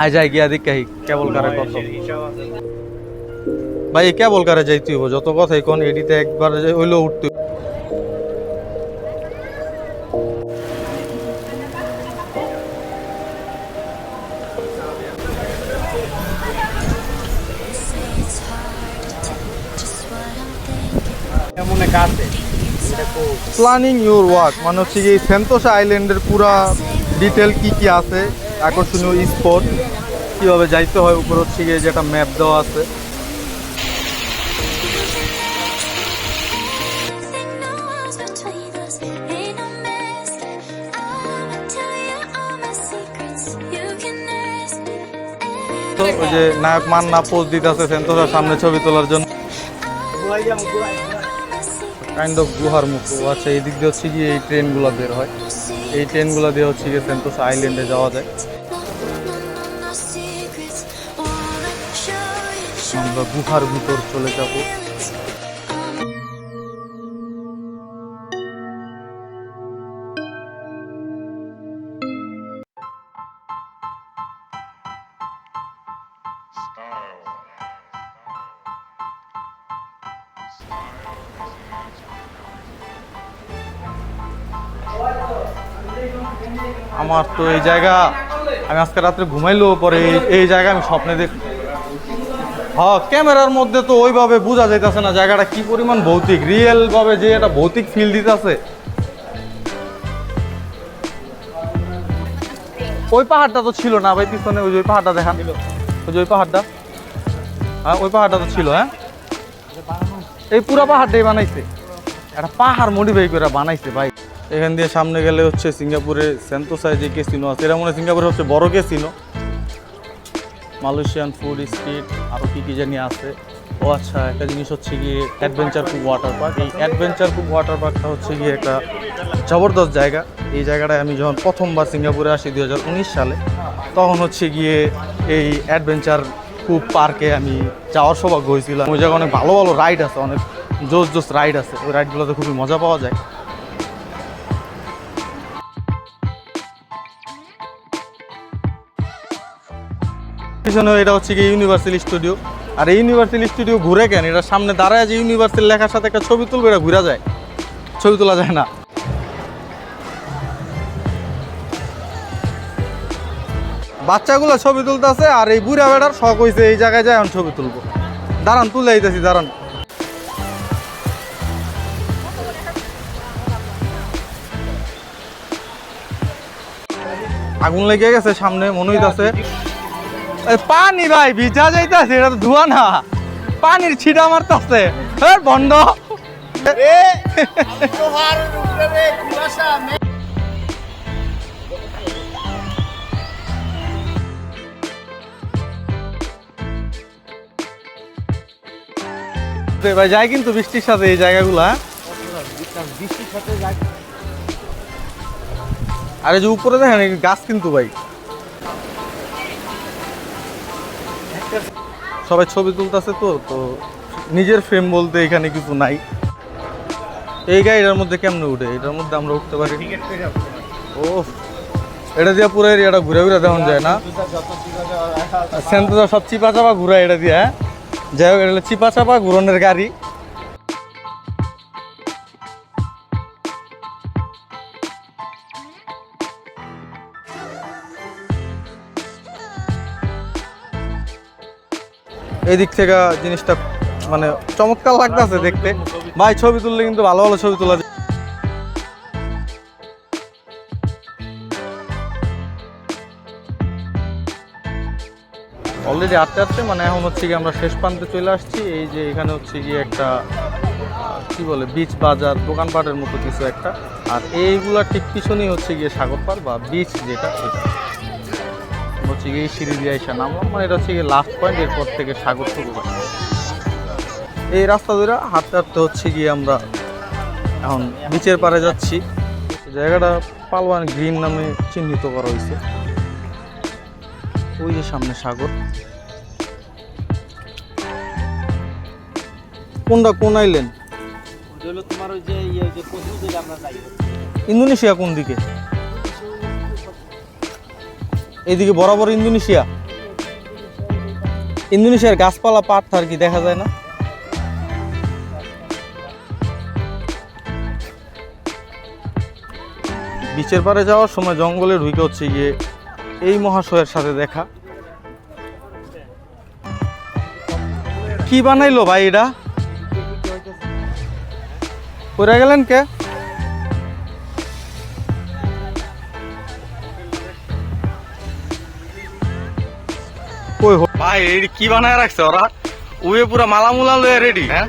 আয় যাই গিয়া দিক কাহি কেবল কারে কত। ভাই কেবল কারে যাইতে হইব? যত কথাই কোন এডিতে একবার হইল উঠতে প্ল্যানিং ইউর ওয়ার্ক মানে হচ্ছে কি সেন্তোসা আইল্যান্ডের পুরা ডিটেল কি কি আছে? আকর্ষণীয় স্পট কীভাবে যাইতে হয় উপর হচ্ছে গিয়ে যেটা ম্যাপ দেওয়া আছে। ওই যে নায়ক মান্না পোজ দিতেছে সেন্তোসার সামনে ছবি তোলার জন্য। কাইন্ড অফ গুহার মতো আচ্ছা এই দিক দিয়ে হচ্ছে গিয়ে এই ট্রেনগুলো বের হয়। এই ট্রেনগুলো দিয়ে হচ্ছে গিয়ে সেন্তোসা আইল্যান্ডে যাওয়া যায়। আমরা গুহার ভিতর চলে যাব। আমার তো এই জায়গা, আমি আজকে রাত্রে ঘুমাইলেও পরে এই- জায়গা আমি স্বপ্নে দেখ হ্যাঁ ক্যামেরার মধ্যে তো ওইভাবে বোঝা যাইতেছে না জায়গাটা কি পরিমাণ ভৌতিক রিয়েল ভাবে যে এটা ভৌতিক ফিল দিতেছে। ওই পাহাড়টা তো ছিল না ভাই, পিছনে ওই যে ওই পাহাড়টা দেখান ওই যে ওই পাহাড়টা। হ্যাঁ ওই পাহাড়টা তো ছিল হ্যাঁ? এই পুরো পাহাড়টাই বানাইছে। একটা পাহাড় মডিফাই করে বানাইছে ভাই। এখান দিয়ে সামনে গেলে হচ্ছে সিঙ্গাপুরে সেন্তোসায় যে কেসিনো আছে এটা মনে সিঙ্গাপুরে হচ্ছে বড় কেসিনো মালয়েশিয়ান ফুড স্ট্রিট আরও কী কী জানি আছে। ও আচ্ছা একটা জিনিস হচ্ছে গিয়ে অ্যাডভেঞ্চার কুক ওয়াটার পার্ক এই অ্যাডভেঞ্চার কুক ওয়াটার পার্কটা হচ্ছে গিয়ে একটা জবরদস্ত জায়গা। এই জায়গাটায় আমি যখন প্রথমবার সিঙ্গাপুরে আসি দু হাজার উনিশ সালে, তখন হচ্ছে গিয়ে এই অ্যাডভেঞ্চার কুক পার্কে আমি যাওয়ার সৌভাগ্য হয়েছিলাম। ওই জায়গায় অনেক ভালো ভালো রাইড আছে, অনেক জোস জোস রাইড আছে। ওই রাইডগুলোতে খুবই মজা পাওয়া যায়। পিছনে এটা হচ্ছে কি ইউনিভার্সাল স্টুডিও আর এই ইউনিভার্সাল স্টুডিও ঘুরে কেন? এটা সামনে দাঁড়ায় যে ইউনিভার্সাল লেখার সাথে একটা ছবি তুলবে, এটা ঘুরা যায়। ছবি তোলা যায় না। বাচ্চাগুলো ছবি তুলতেছে আর এই বুড়া বেড়ার শখ হয়েছে এই জায়গায় যায় এখন ছবি তুলবো। দাঁড়ান, তুলে আইতেছি দাঁড়ান। আগুন লেগে গেছে সামনে, মনে হইতাছে। পানি ভাই ভিজা যাইতাছে এটা তো ধোয়া না। পানির ছিটা মারতাছে। বন্ধ। ভাই যাই কিন্তু বৃষ্টির সাথে এই জায়গাগুলো? বৃষ্টির সাথে আর এই যে উপরে দেখেন গাছ কিন্তু ভাই। সবাই ছবি তুলতেছে তো তো নিজের ফ্রেম বলতে এখানে কিছু নাই। এই গাড়িটার মধ্যে কেমনে উঠে? এটার মধ্যে আমরা উঠতে পারি। ও এটা দিয়ে পুরো এরিয়াটা ঘুরে ঘুরে দেখানো যায় না? সেন্টুদা সব চিপা চাপা ঘুরায় এটা দিয়ে হ্যাঁ? যাই হোক, এটা চিপা চাপা ঘুরনের গাড়ি। এই দিক থেকে জিনিসটা মানে চমৎকার লাগতেছে দেখতে। ভাই, ছবি তুললে কিন্তু ভালো ভালো ছবি তোলা যায়। অলরেডি আটতে আটতে মানে এখন হচ্ছে কি আমরা শেষ প্রান্তে চলে আসছি। এই যে এখানে হচ্ছে গিয়ে একটা কি বলে বিচ বাজার, দোকানপাটের মতো কিছু একটা। আর এইগুলা ঠিক পিছনেই হচ্ছে গিয়ে সাগর পার বা বিচ যেটা সেটা হচ্ছে গিয়ে এই সিঁড়ি দিয়ে এসে নামলাম। মানে এটা হচ্ছে গিয়ে লাস্ট পয়েন্ট এরপর থেকে সাগর শুরু হয় এই রাস্তা ধরে হাঁটতে হাঁটতে হচ্ছে গিয়ে আমরা এখন বিচের পাড়ে যাচ্ছি। জায়গাটা পালওয়ান গ্রিন নামে চিহ্নিত করা হয়েছে। ওই যে সামনে সাগর। কোনটা কোন আইল্যান্ড তোমার ওই যে ইয়ে ইন্দোনেশিয়া কোন দিকে? এইদিকে বরাবর ইন্দোনেশিয়া। ইন্দোনেশিয়ার গাছপালা, পাট আর কি দেখা যায় না? বিচের পারে যাওয়ার সময় জঙ্গলে ঢুকে হচ্ছে গিয়ে এই মহাশয়ের সাথে দেখা। কি বানাইলো ভাই এটা? পড়ে গেলেন কে? ভাই কি বানায় রাখছে ওরা? উয়ে পুরা মালামুলা লয়ে রেডি হ্যাঁ?